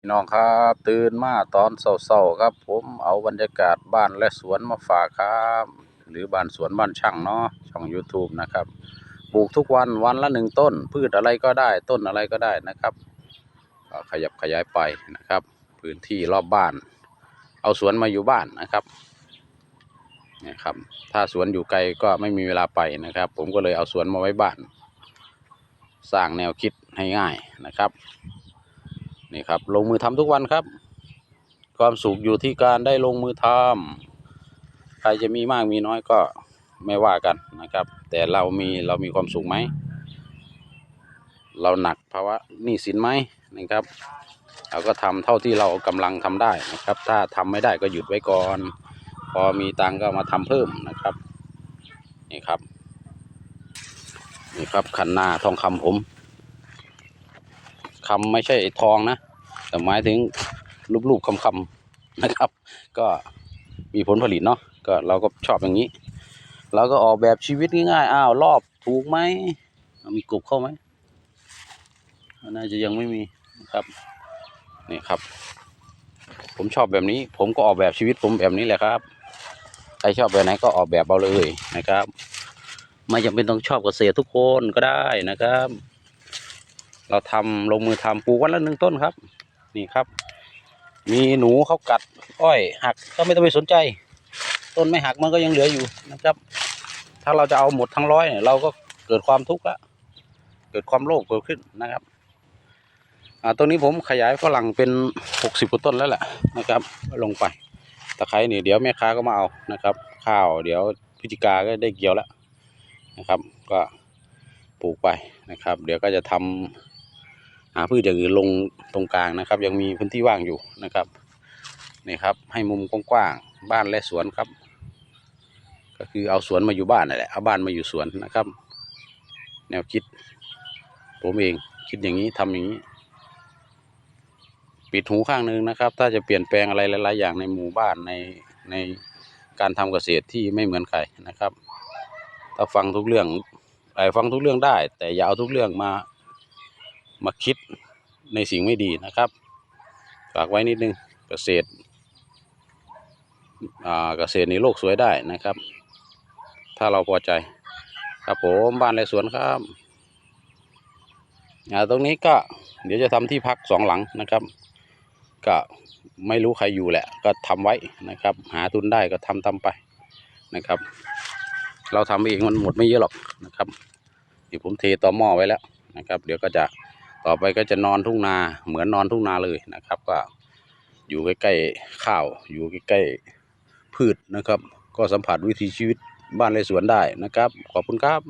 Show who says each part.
Speaker 1: พี่น้องครับ ตื่นมาตอนเช้าๆครับ ผมเอาบรรยากาศบ้านและสวนมาฝากครับ หรือบ้านสวนบ้านช่างเนาะช่อง YouTube นะครับปลูกทุกวันวันละหนึ่งต้น พืชอะไรก็ได้ต้นอะไรก็ได้นะครับขยับขยายไปนะครับ พื้นที่รอบบ้าน เอาสวนมาอยู่บ้านนะครับนี่ครับ ถ้าสวนอยู่ไกลก็ไม่มีเวลาไปนะครับ ผมก็เลยเอาสวนมาไว้บ้าน สร้างแนวคิดให้ง่ายนะครับ นี่ครับ ลงมือทำทุกวันครับ ความสุขอยู่ที่การได้ลงมือทำใครจะมีมากมีน้อยก็ไม่ว่ากันนะครับ แต่เรามีเรามีความสุขไหม เราหนักภาวะหนี้สินไหมนะครับ เราก็ทำเท่าที่เรากำลังทำได้นะครับ ถ้าทำไม่ได้ก็หยุดไว้ก่อน พอมีตังก็มาทำเพิ่มนะครับ นี่ครับ นี่ครับขันหน้าทองคำผม คำไม่ใช่ทองนะ แต่หมายถึงรูปๆคำๆนะครับ ก็มีผลผลิตเนาะก็เราก็ชอบอย่างนี้เราก็ออกแบบชีวิตง่ายๆอ้าวรอบถูกไหมมีกบเข้าไหมน่าจะยังไม่มีครับนี่ครับ ผมชอบแบบนี้ ผมก็ออกแบบชีวิตผมแบบนี้แหละครับใครชอบแบบไหนก็ออกแบบเอาเลยนะครับ ไม่จำเป็นต้องชอบเกษตรทุกคนก็ได้นะครับ เราทำลงมือทำปลูกวันละหนึ่งต้นครับ นี่ครับ มีหนูเขากัดอ้อยหักก็ไม่ต้องไปสนใจ ต้นไม่หักมันก็ยังเหลืออยู่นะครับ ถ้าเราจะเอาหมดทั้งร้อยเนี่ยเราก็เกิดความทุกข์ละเกิดความโลภเกิดขึ้นนะครับอ่าตรงนี้ผมขยายฝรั่งเป็นหกสิบกว่าต้นแล้วแหละนะครับ ลงไปตะไคร้นี่เดี๋ยวแม่ค้าก็มาเอานะครับ ข้าวเดี๋ยวพฤศจิกาก็ได้เกี่ยวแล้วนะครับ ก็ปลูกไปนะครับ เดี๋ยวก็จะทำหาพืชอย่างอื่นลงตรงกลางนะครับ ยังมีพื้นที่ว่างอยู่นะครับนี่ครับ ให้มุมกว้างๆบ้านและสวนครับ ก็คือเอาสวนมาอยู่บ้านนั่นแหละเอาบ้านมาอยู่สวนนะครับ แนวคิด ผมเองคิดอย่างนี้ทำอย่างนี้ ปิดหูข้างหนึ่งนะครับ ถ้าจะเปลี่ยนแปลงอะไรหลาย ๆ อย่างในหมู่บ้านในในการทำเกษตรที่ไม่เหมือนใครนะครับ ถ้าฟังทุกเรื่องไอ้ฟังทุกเรื่องได้ แต่อย่าเอาทุกเรื่องมา มาคิดในสิ่งไม่ดีนะครับฝากไว้นิดนึงเกษตรเกษตรในโลกสวยได้นะครับ ถ้าเราพอใจ ครับผมบ้านไรสวนครับตรงนี้ก็เดี๋ยวจะทำที่พักสองหลังนะครับ ก็ไม่รู้ใครอยู่แหละ ก็ทำไว้นะครับ หาทุนได้ก็ทำทำไปนะครับ เราทำเองมันหมดไม่เยอะหรอกนะครับนี่ผมเทต่อหม้อไว้แล้วนะครับ เดี๋ยวก็จะ ต่อไปก็จะนอนทุ่งนาเหมือนนอนทุ่งนาเลยนะครับ ก็อยู่ใกล้ๆข้าว อยู่ใกล้ๆพืชนะครับ ก็สัมผัสวิถีชีวิตบ้านไรสวนได้นะครับ ขอบคุณครับ